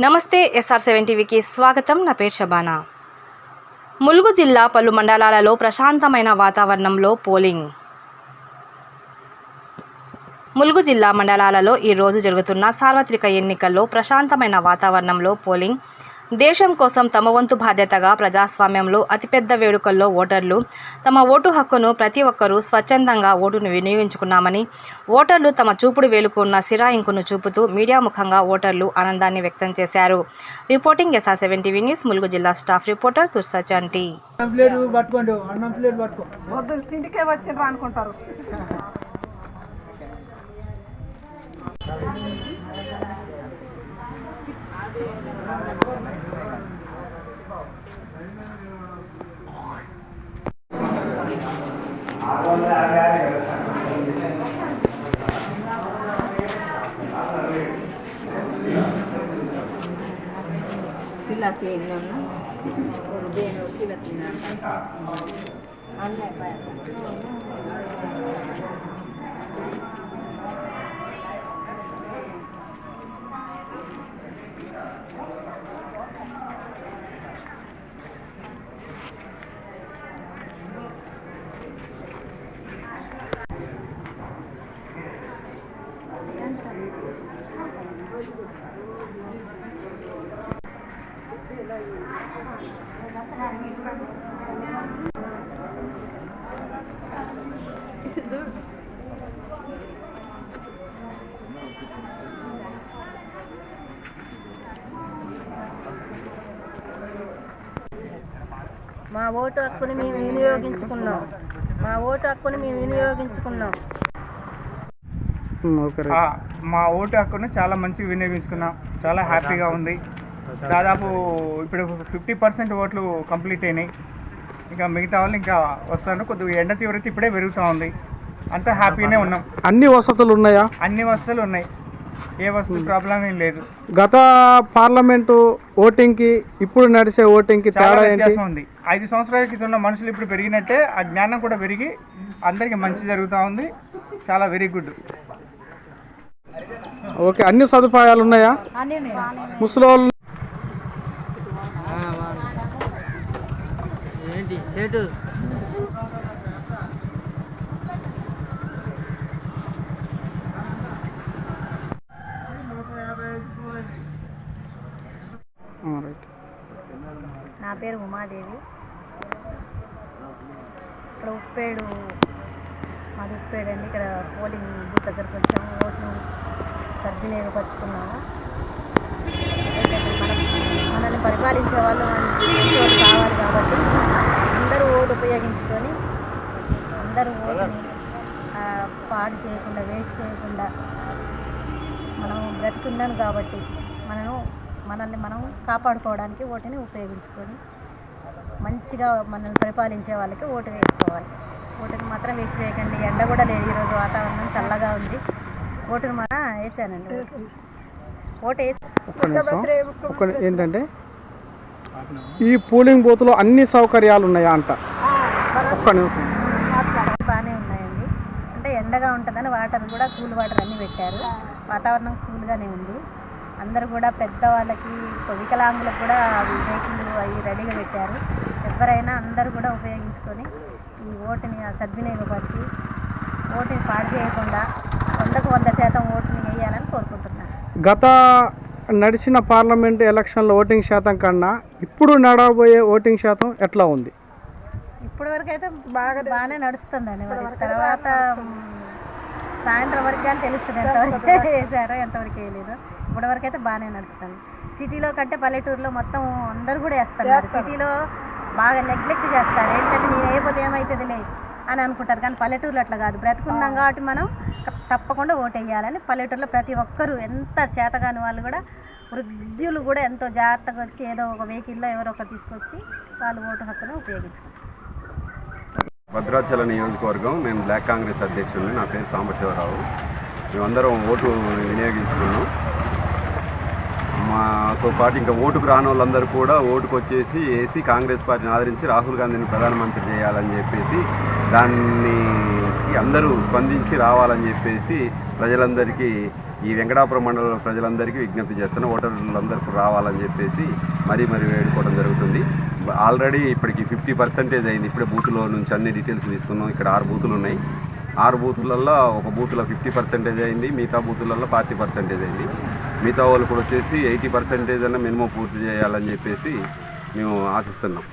నమస్తే SR seven టీవీకి స్వాగతం. నా పేరు షబానా. ములుగు జిల్లా పలు మండలాలలో ప్రశాంతమైన వాతావరణంలో పోలింగ్. ములుగు జిల్లా మండలాలలో ఈరోజు జరుగుతున్న సార్వత్రిక ఎన్నికల్లో ప్రశాంతమైన వాతావరణంలో పోలింగ్. దేశం కోసం తమ వంతు బాధ్యతగా ప్రజాస్వామ్యంలో అతిపెద్ద వేడుకల్లో ఓటర్లు తమ ఓటు హక్కును ప్రతి ఒక్కరూ స్వచ్ఛందంగా ఓటును వినియోగించుకున్నామని ఓటర్లు తమ చూపుడు వేలుకు ఉన్న సిరాయింకును చూపుతూ మీడియా ముఖంగా ఓటర్లు ఆనందాన్ని వ్యక్తం చేశారు. Reporting SR seven TV news Mulugu జిల్లా స్టాఫ్ రిపోర్టర్ తుర్సచంటి అన్నం ప్లేట్ ഫില്ലാക്കി വരുന്ന വെറുതെ ഫില്ലാക്കിനാണ് അന്നേ പറയാം మా ఓటు హక్కుని మేము వినియోగించుకున్నాం. మా ఓటు హక్కుని మేము వినియోగించుకున్నాం. మా ఓటు హక్కును చాలా మంచిగా వినియోగించుకున్నాం. చాలా హ్యాపీగా ఉంది. దాదాపు ఇప్పుడు ఫిఫ్టీ పర్సెంట్ ఓట్లు కంప్లీట్ అయినాయి. ఇంకా మిగతా వాళ్ళు ఇంకా వస్తారు. కొద్దిగా ఎండ తీవ్రత ఇప్పుడే పెరుగుతూ ఉంది. అంతా హ్యాపీగానే ఉన్నాం. అన్ని వసతులు ఉన్నాయా? అన్ని వస్తువులు ఉన్నాయి. ఏ వస్తువు ప్రాబ్లం ఏం లేదు. గత పార్లమెంటు ఓటింగ్కి ఇప్పుడు నడిచే ఓటింగ్కి చాలా తేడా ఏంటి? వ్యత్యాసం ఉంది. ఐదు సంవత్సరాల క్రితం ఉన్న మనుషులు ఇప్పుడు పెరిగినట్టే ఆ జ్ఞానం కూడా పెరిగి అందరికీ మంచి జరుగుతూ ఉంది. చాలా వెరీ గుడ్ ఓకే అన్ని సదుపాయాలు ఉన్నాయా? ముసలోళ్ళు ఆ, రైట్. నా పేరు ఉమాదేవి. ఇక్కడ ఉప్పేడు మాది ఉప్పేడు అండి. ఇక్కడ పోలింగ్ బూత్ దగ్గరకు వచ్చాము. ఓట్లు సద్వినియోగపరుచుకున్నాము అయితే మనల్ని పరిపాలించే వాళ్ళు మంచి కావాలి కాబట్టి అందరూ ఓటు ఉపయోగించుకొని అందరూ ఓటుని పాడు చేయకుండా వేస్ట్ చేయకుండా మనం బ్రతికున్నాను కాబట్టి మనను మనల్ని మనం కాపాడుకోవడానికి ఓటుని ఉపయోగించుకొని మంచిగా మనల్ని పరిపాలించే వాళ్ళకి ఓటు వేసుకోవాలి. ఓటుని మాత్రం వేస్ట్ చేయకండి. ఎండ కూడా లేదు ఈరోజు వాతావరణం చల్లగా ఉంది. ఓటుని మన వేసానండి ఓటు వేసి ఒక్క నిమిషం. ఒక్క ని- ఏంటంటే ఈ పోలింగ్ బూత్లో అన్ని సౌకర్యాలు ఉన్నాయా అంట. ఒక్క నిమిషం. బాగానే ఉన్నాయండి. అంటే ఎండగా ఉంటుందని వాటర్ కూడా కూల్ వాటర్ అన్నీ పెట్టారు. వాతావరణం కూల్గానే ఉంది. అందరూ కూడా పెద్దవాళ్ళకి వికలాంగులకు కూడా వెహికల్ అవి రెడీగా పెట్టారు. ఎవరైనా అందరూ కూడా ఉపయోగించుకొని ఈ ఓటుని సద్వినియోగపరిచి ఓటుని పాడు చేయకుండా వందకు వంద శాతం ఓటుని వేయాలని కోరుకుంటున్నాను. గత నడిచిన పార్లమెంట్ ఎలక్షన్లో ఓటింగ్ శాతం కన్నా ఇప్పుడు నడవబోయే ఓటింగ్ శాతం ఎట్లా ఉంది? ఇప్పటి వరకు అయితే బాగా బాగానే నడుస్తుందండి మరి. తర్వాత సాయంత్రం వరకు కానీ తెలుస్తుంది ఎంతవరకు వేసారో ఎంతవరకు వేయలేదో. ఇప్పటి వరకు అయితే బాగానే నడుస్తుంది. సిటీలో కంటే పల్లెటూరులో మొత్తం అందరూ కూడా వేస్తున్నారు. సిటీలో బాగా నెగ్లెక్ట్ చేస్తారు. ఏంటంటే నేను వేయకపోతే ఏమవుతుందిలే అని అనుకుంటారు. కానీ పల్లెటూరులో అట్లా కాదు. బ్రతుకున్నాం కాబట్టి మనం తప్పకుండా ఓటు వేయాలని పల్లెటూరులో ప్రతి ఒక్కరూ ఎంత చేతగాని వాళ్ళు కూడా వృద్ధులు కూడా ఎంతో జాగ్రత్తగా వచ్చి ఏదో ఒక వెహికల్లో ఎవరో ఒకరు తీసుకొచ్చి వాళ్ళు ఓటు హక్కును ఉపయోగించుకుంటారు. భద్రాచల నియోజకవర్గం నేను బ్లాక్ కాంగ్రెస్ అధ్యక్షుడిని నా పేరు సాంబశివరావు. మేమందరం ఓటు వినియోగించుకున్నాం. మాతో పాటు ఇంకా ఓటుకు రాని వాళ్ళందరూ కూడా ఓటుకు వచ్చేసి వేసి కాంగ్రెస్ పార్టీని ఆదరించి రాహుల్ గాంధీని ప్రధానమంత్రి చేయాలని చెప్పేసి దాన్ని అందరూ స్పందించి రావాలని చెప్పేసి ప్రజలందరికీ ఈ వెంకటాపురం మండలం ప్రజలందరికీ విజ్ఞప్తి చేస్తున్న ఓటర్లందరికీ రావాలని చెప్పేసి మరీ మరీ వేడుకోవడం జరుగుతుంది. ఆల్రెడీ ఇప్పటికి ఫిఫ్టీ పర్సెంటేజ్ అయింది. ఇప్పుడే బూత్లో నుంచి అన్ని డీటెయిల్స్ తీసుకున్నాం ఇక్కడ ఆరు బూతులు ఉన్నాయి. ఆరు బూతులలో ఒక బూత్లో ఫిఫ్టీ పర్సెంటేజ్ అయింది మిగతా బూతులలో ఫార్టీ పర్సెంటేజ్ అయింది. మిగతా వాళ్ళు కూడా వచ్చేసి ఎయిటీ పర్సెంటేజ్ అన్న మినిమం పూర్తి చేయాలని చెప్పేసి మేము ఆశిస్తున్నాం.